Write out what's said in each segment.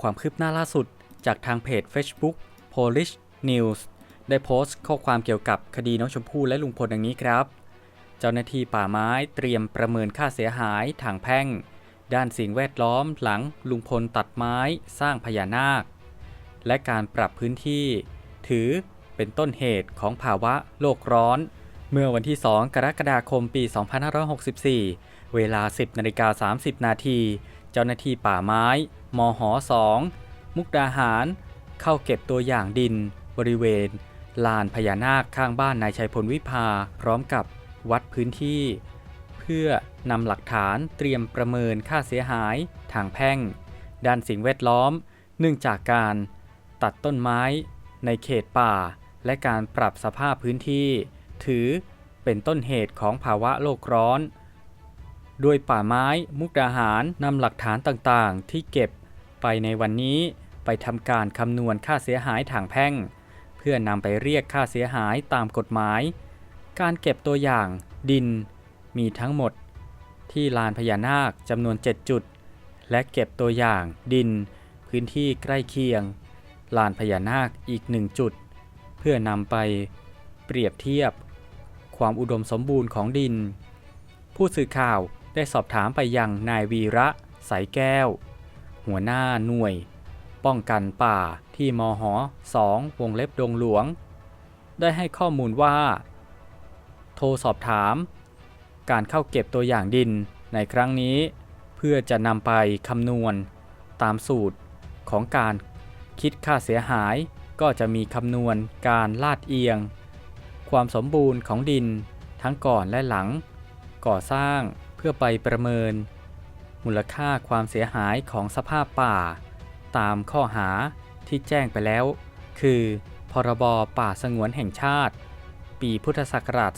ความคืบหน้าล่าสุด จากทางเพจ Facebook Polish News ได้โพสต์ข้อความเกี่ยวกับคดีน้องชมพู่และลุงพลดังนี้ครับ เจ้าหน้าที่ป่าไม้เตรียมประเมินค่าเสียหายทางแพ่ง ด้านสิ่งแวดล้อมหลังลุงพลตัดไม้สร้างพญานาค และการปรับพื้นที่ ถือเป็นต้นเหตุของภาวะโลกร้อน เมื่อวันที่ 2 กรกฎาคมปี 2564 เวลา 10นาฬิกา30 นาที เจ้าหน้าที่ป่าไม้ มห2มุกดาหาร เข้าเก็บตัวอย่างดิน บริเวณ ลานพญานาคข้างบ้านนายชัยพลวิภา พร้อมกับวัดพื้นที่ เพื่อนำหลักฐานเตรียมประเมินค่าเสียหายทางแพ่ง ด้านสิ่งแวดล้อม เนื่องจากการตัดต้นไม้ในเขตป่า และการปรับสภาพพื้นที่ ถือเป็นต้นเหตุของภาวะโลกร้อน โดยป่าไม้ มุกดาหารนำหลักฐานต่างๆ ที่เก็บไปในวันนี้ไปทำการคำนวณค่าเสียหายทางแพ่ง เพื่อนำไปเรียกค่าเสียหายตามกฎหมาย การเก็บตัวอย่างดินมีทั้งหมด ที่ลานพญานาคจำนวน 7 จุด และเก็บตัวอย่างดิน พื้นที่ใกล้เคียง ลานพญานาคอีกหนึ่งจุด เพื่อนำไปเปรียบเทียบ ความอุดมสมบูรณ์ของดิน ผู้สื่อข่าว ได้สอบถามไปยังนายวีระสายแก้ว หัวหน้าหน่วย ป้องกันป่าที่มหอ2วงเล็บดงหลวง ได้ให้ข้อมูลว่า โทรสอบถาม การเข้าเก็บตัวอย่างดินในครั้งนี้ เพื่อจะนำไปคำนวณ ตามสูตรของการคิดค่าเสียหายก็จะมีคำนวณการลาดเอียง ความสมบูรณ์ของดินทั้งก่อนและหลัง ก่อสร้าง พื่อไปประเมิน มูลค่าความเสียหายของสภาพป่า ตามข้อหาที่แจ้งไปแล้ว คือ พรบป่าสงวนแห่งชาติ ปีพุทธศักราช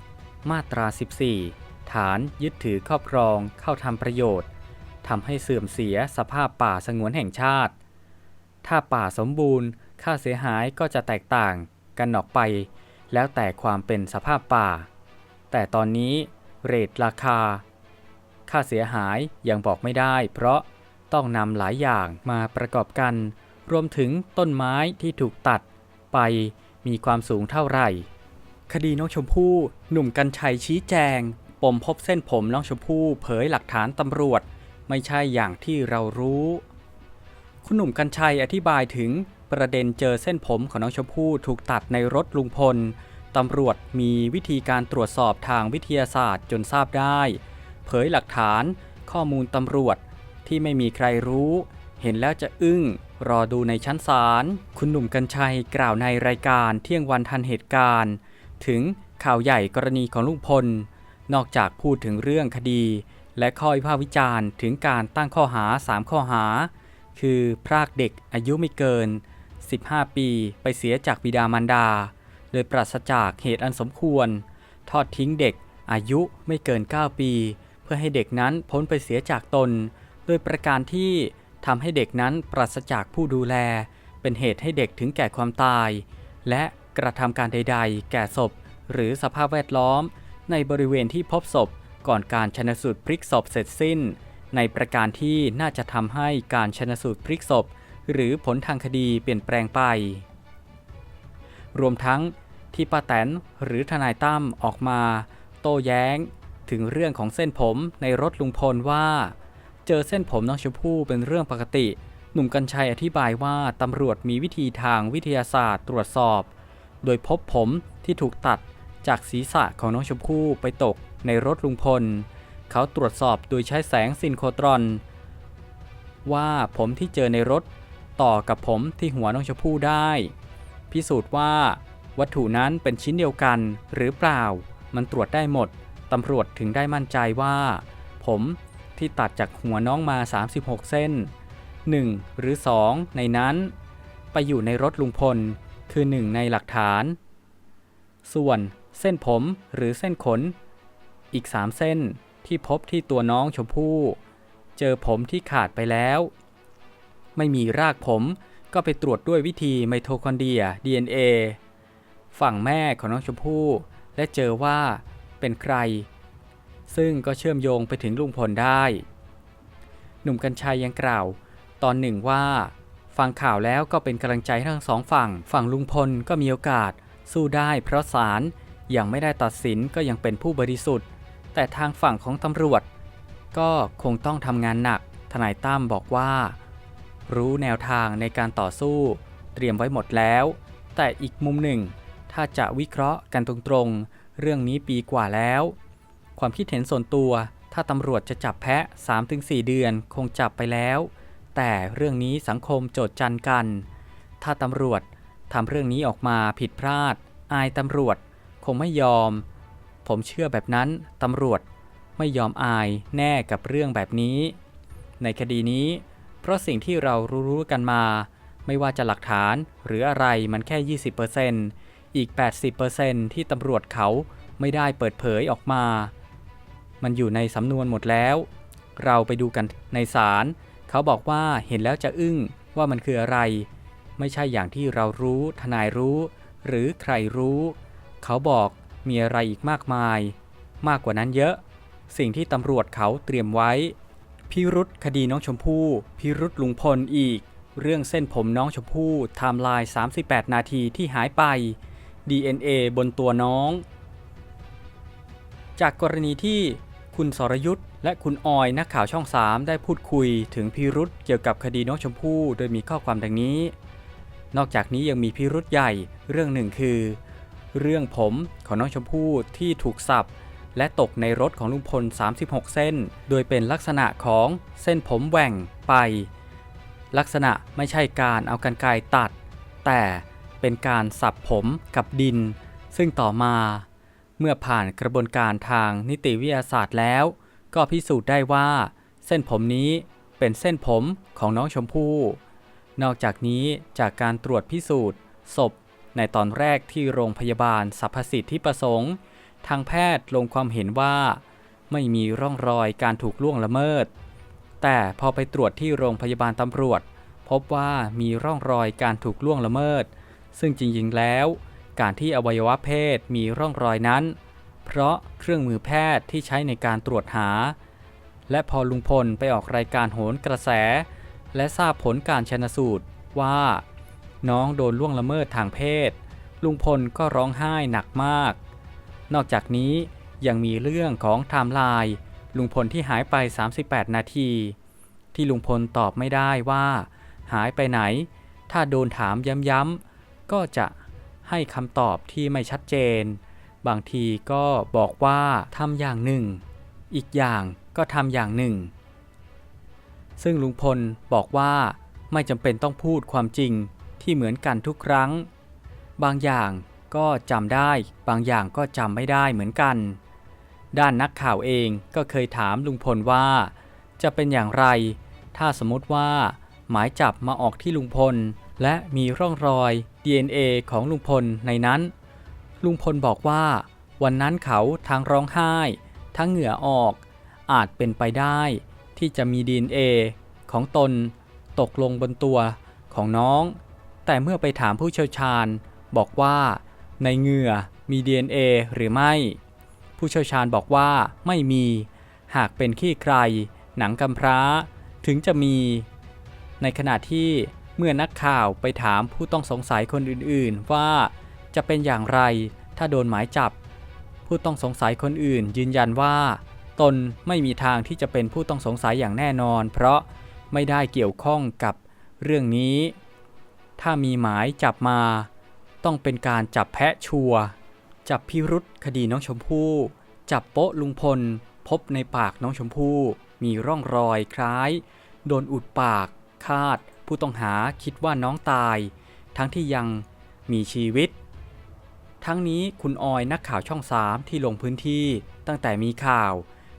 2507 มาตรา 14 ฐานยึดถือครอบครองเข้าทำประโยชน์ทำให้เสื่อมเสียสภาพป่าสงวนแห่งชาติ ถ้าป่าสมบูรณ์ค่าเสียหายก็จะแตกต่างกันออกไป แล้วแต่ความเป็นสภาพป่า แต่ตอนนี้ เรทราคา ค่าเสียหายยังบอกไม่ได้ เพราะต้องนำหลายอย่างมาประกอบกัน รวมถึงต้นไม้ที่ถูกตัดไปมีความสูงเท่าไหร่ คดีน้องชมพู่ หนุ่มกัญชัยชี้แจง ปมพบเส้นผมน้องชมพู่เผยหลักฐานตำรวจ ไม่ใช่อย่างที่เรารู้ คุณหนุ่มกัญชัยอธิบายถึงประเด็นเจอเส้นผมของน้องชมพู่ถูกตัดในรถลุงพล ตำรวจมีวิธีการตรวจสอบทางวิทยาศาสตร์จนทราบได้ เผยหลักฐาน ข้อมูลตำรวจที่ไม่มีใครรู้ เห็นแล้วจะอึ้ง รอดูในชั้นศาล คุณหนุ่มกัญชัยกล่าวในรายการเที่ยงวันทันเหตุการณ์ ถึงข่าวใหญ่กรณีของลุงพล นอกจากพูดถึงเรื่องคดี และข้อวิพากษ์วิจารณ์ถึงการตั้งข้อหา 3 ข้อหา คือพรากเด็กอายุไม่เกิน 15 ปี ไปเสียจากบิดามารดา โดยปราศจากเหตุอันสมควร ทอดทิ้งเด็กอายุไม่เกิน 9 ปี เพื่อให้เด็กนั้นพ้นไปเสียจากตน โดยประการที่ทำให้เด็กนั้นปราศจากผู้ดูแล เป็นเหตุให้เด็กถึงแก่ความตาย และกระทำการใด ๆ แก่ศพ หรือสภาพแวดล้อม ในบริเวณที่พบศพก่อนการชนสูตรพลิกศพเสร็จสิ้น ในประการที่น่าจะทำให้การชนสูตรพลิกศพ หรือผลทางคดีเปลี่ยนแปลงไป รวมทั้งที่ป้าแตนหรือทนายตั้มออกมา โต้แย้ง ถึงเรื่องของเส้นผมในรถลุงพลว่า เจอเส้นผมน้องชมพู่เป็นเรื่องปกติ หนุ่มกัญชัยอธิบายว่าตำรวจมีวิธีทางวิทยาศาสตร์ตรวจสอบ โดยพบผมที่ถูกตัดจากศีรษะของน้องชมพู่ไปตกในรถลุงพล เขาตรวจสอบโดยใช้แสงซินโครตรอน ว่าผมที่เจอในรถต่อกับผมที่หัวน้องชมพู่ได้ พิสูจน์ว่า วัตถุนั้นเป็นชิ้นเดียวกันหรือเปล่า มันตรวจได้หมด ตำรวจถึงได้มั่นใจว่า ผมที่ตัดจากหัวน้องมา 36 เส้น 1 หรือ 2 ในนั้น ไปอยู่ในรถลุงพล คือ1ในหลักฐาน ส่วนเส้นผมหรือเส้นขน อีก 3 เส้นที่พบที่ตัวน้องชมพู่ เจอผมที่ขาดไปแล้ว ไม่มีรากผม ก็ไปตรวจด้วยวิธีไมโทคอนเดีย DNA ฝั่งแม่ของน้องชมพู่และเจอว่าเป็นใคร ซึ่งก็เชื่อมโยงไปถึงลุงพลได้ หนุ่มกัญชัยยังกล่าว ตอนหนึ่งว่า ฟังข่าวแล้วก็เป็นกำลังใจทั้งสองฝั่ง ฝั่งลุงพลก็มีโอกาส สู้ได้เพราะศาลยังไม่ได้ตัดสินก็ยังเป็นผู้บริสุทธิ์ แต่ทางฝั่งของตำรวจ ก็คงต้องทำงานหนัก ทนายตั้มบอกว่า รู้แนวทางในการต่อสู้ เตรียมไว้หมดแล้ว แต่อีกมุมหนึ่ง ถ้าจะวิเคราะห์กันตรงๆ เรื่องนี้ปีกว่าแล้ว ความคิดเห็นส่วนตัว ถ้าตำรวจจะจับแพะ 3-4 เดือนคงจับไปแล้ว แต่เรื่องนี้สังคมโจทย์จันกัน ถ้าตำรวจทำเรื่องนี้ออกมาผิดพลาด อายตำรวจ คงไม่ยอม ผมเชื่อแบบนั้นตำรวจไม่ยอมอายแน่กับเรื่องแบบนี้ ในคดีนี้ เพราะสิ่งที่เรารู้ๆกันมา ไม่ว่าจะหลักฐานหรืออะไรมันแค่ 20%อีก 80%ที่ตำรวจเขาไม่ได้เปิดเผยออกมา มันอยู่ในสำนวนหมดแล้ว เราไปดูกันในศาลเขาบอกว่าเห็นแล้วจะอึ้งว่ามันคืออะไร ไม่ใช่อย่างที่เรารู้ ทนายรู้ หรือใครรู้ เขาบอกมีอะไรอีกมากมาย มากกว่านั้นเยอะ สิ่งที่ตำรวจเขาเตรียมไว้ พิรุษคดีน้องชมพู่ พิรุษลุงพลอีก เรื่องเส้นผมน้องชมพู่ไทม์ไลน์ 38 นาทีที่หายไป DNA บนตัวน้อง จากกรณีที่คุณสรยุทธ์และคุณออยนักข่าวช่อง 3 ได้พูดคุยถึงพิรุษเกี่ยวกับคดีน้องชมพู่โดยมีข้อความดังนี้ นอกจากนี้ยังมีพิรุษใหญ่เรื่องหนึ่งคือ เรื่องผมของน้องชมพู่ที่ถูกสับ และตกในรถของลุงพล 36 เส้น โดยเป็นลักษณะของเส้นผมแหว่งไป ลักษณะไม่ใช่การเอากันไกรตัด แต่เป็นการสับผมกับดิน ซึ่งต่อมา เมื่อผ่านกระบวนการทางนิติวิทยาศาสตร์แล้ว ก็พิสูจน์ได้ว่า เส้นผมนี้เป็นเส้นผมของน้องชมพู่ นอกจากนี้จากการตรวจพิสูจน์ศพในตอนแรกที่โรงพยาบาลสรรพสิทธิประสงค์ ทางแพทย์ลงความเห็นว่า ไม่มีร่องรอยการถูกล่วงละเมิด แต่พอไปตรวจที่โรงพยาบาลตำรวจ พบว่ามีร่องรอยการถูกล่วงละเมิด ซึ่งจริงๆแล้ว การที่อวัยวะเพศมีร่องรอยนั้น เพราะเครื่องมือแพทย์ที่ใช้ในการตรวจหา และพอลุงพลไปออกรายการโหนกระแส และทราบผลการชนสูตรว่า น้องโดนล่วงละเมิดทางเพศ ลุงพลก็ร้องไห้หนักมาก นอกจากนี้ยังมีเรื่องของไทม์ไลน์ลุงพลที่หายไป 38 นาที ที่ลุงพลตอบไม่ได้ว่า หายไปไหน ถ้าโดนถามย้ำๆก็จะให้คำตอบที่ไม่ชัดเจน บางทีก็บอกว่าทำอย่างหนึ่ง อีกอย่างก็ทำอย่างหนึ่ง ซึ่งลุงพลบอกว่าไม่จำเป็นต้องพูดความจริงที่เหมือนกันทุกครั้ง บางอย่าง ก็จำได้ บางอย่างก็จำไม่ได้เหมือนกัน ด้านนักข่าวเองก็เคยถามลุงพลว่า จะเป็นอย่างไร ถ้าสมมติว่า หมายจับมาออกที่ลุงพล และมีร่องรอย DNA ของลุงพลในนั้น ลุงพลบอกว่า วันนั้นเขาทั้งร้องไห้ ทั้งเหงื่อออก อาจเป็นไปได้ ที่จะมี DNA ของตน ตกลงบนตัวของน้อง แต่เมื่อไปถามผู้เชี่ยวชาญ บอกว่า ในเหงื่อมี DNA หรือไม่ ผู้เชี่ยวชาญบอกว่าไม่มี หากเป็นขี้ใคร หนังกำพร้า ถึงจะมี ในขณะที่เมื่อนักข่าวไปถามผู้ต้องสงสัยคนอื่นๆ ว่าจะเป็นอย่างไรถ้าโดนหมายจับ ผู้ต้องสงสัยคนอื่น ยืนยันว่า ตนไม่มีทางที่จะเป็นผู้ต้องสงสัยอย่างแน่นอน เพราะไม่ได้เกี่ยวข้องกับเรื่องนี้ ถ้ามีหมายจับมา ต้องเป็นการจับแพะชัว จับพิรุษคดีน้องชมพู่ จับโป๊ะลุงพล พบในปากน้องชมพู่ มีร่องรอยคล้าย โดนอุดปาก คาด ผู้ต้องหาคิดว่าน้องตาย ทั้งที่ยังมีชีวิต ทั้งนี้คุณออยนักข่าวช่องสามที่ลงพื้นที่ตั้งแต่มีข่าว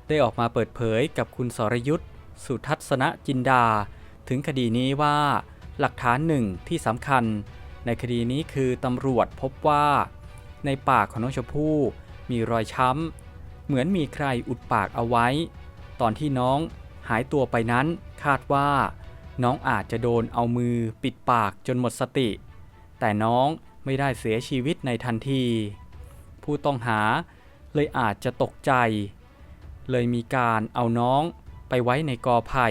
ได้ออกมาเปิดเผยกับคุณสรยุทธ์สุทัศนจินดา ถึงคดีนี้ว่าหลักฐานหนึ่งที่สำคัญ ในคดีนี้คือตำรวจพบว่า ในปากของน้องชมพู่มีรอยช้ำ เหมือนมีใครอุดปากเอาไว้ ตอนที่น้องหายตัวไปนั้นคาดว่า น้องอาจจะโดนเอามือปิดปากจนหมดสติ แต่น้องไม่ได้เสียชีวิตในทันที ผู้ต้องหาเลยอาจจะตกใจ เลยมีการเอาน้องไปไว้ในกอไผ่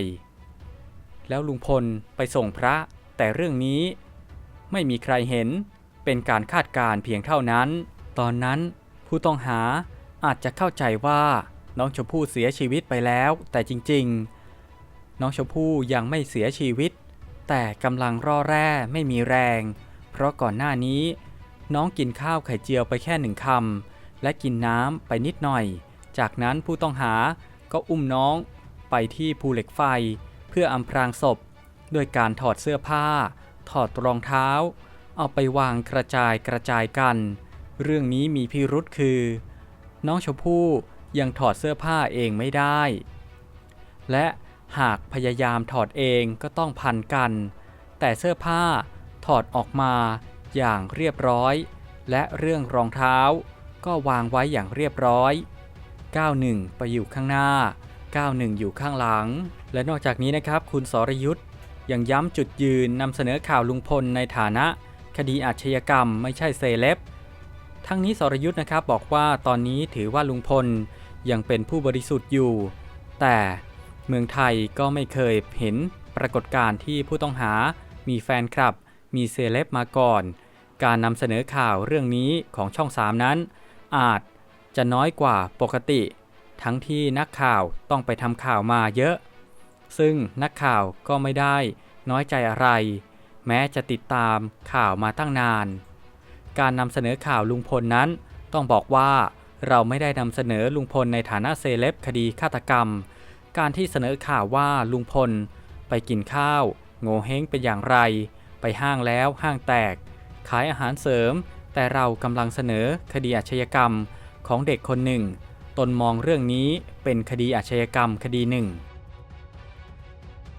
แล้วลุงพลไปส่งพระแต่เรื่องนี้ ไม่มีใครเห็น เป็นการคาดการ์เพียงเท่านั้น ตอนนั้นผู้ต้องหาอาจจะเข้าใจว่าน้องชมพู่เสียชีวิตไปแล้ว แต่จริงๆ น้องชมพู่ยังไม่เสียชีวิต แต่กำลังร่อแร่ไม่มีแรง เพราะก่อนหน้านี้ น้องกินข้าวไข่เจียวไปแค่หนึ่งคำและกินน้ำไปนิดหน่อย จากนั้นผู้ต้องหาก็อุ้มน้องไปที่ภูเหล็กไฟ เพื่ออำพรางศพ โดยการถอดเสื้อผ้า ถอดรองเท้า เอาไปวางกระจายกระจายกัน เรื่องนี้มีพิรุษคือ น้องชมพู่ยังถอดเสื้อผ้าเองไม่ได้ และหากพยายามถอดเองก็ต้องพันกัน แต่เสื้อผ้าถอดออกมาอย่างเรียบร้อย และเรื่องรองเท้าก็วางไว้อย่างเรียบร้อย 91 ไปอยู่ข้างหน้า 91 อยู่ข้างหลัง และนอกจากนี้นะครับ คุณสรยุทธ์ ยังย้ำจุดยืนนำเสนอข่าวลุงพลในฐานะ คดีอาชญากรรมไม่ใช่เซเลบทั้งนี้สรยุทธ์นะครับบอกว่าตอนนี้ถือว่าลุงพลยังเป็นผู้บริสุทธิ์อยู่ แต่เมืองไทยก็ไม่เคยเห็นปรากฏการณ์ที่ผู้ต้องหา มีแฟนคลับ มีเซเลบมาก่อน การนำเสนอข่าวเรื่องนี้ของช่อง 3 นั้น อาจจะน้อยกว่าปกติ ทั้งที่นักข่าวต้องไปทำข่าวมาเยอะ ซึ่งนักข่าวก็ไม่ได้น้อยใจอะไร แม้จะติดตามข่าวมาตั้งนาน การนำเสนอข่าวลุงพลนั้น ต้องบอกว่าเราไม่ได้นำเสนอลุงพลในฐานะเซเลบคดีฆาตกรรม การที่เสนอข่าวว่าลุงพล ไปกินข้าว โงเฮงเป็นอย่างไร ไปห้างแล้วห้างแตก ขายอาหารเสริม แต่เรากำลังเสนอคดีอาชญากรรมของเด็กคนหนึ่ง ตนมองเรื่องนี้เป็นคดีอาชญากรรมคดีหนึ่ง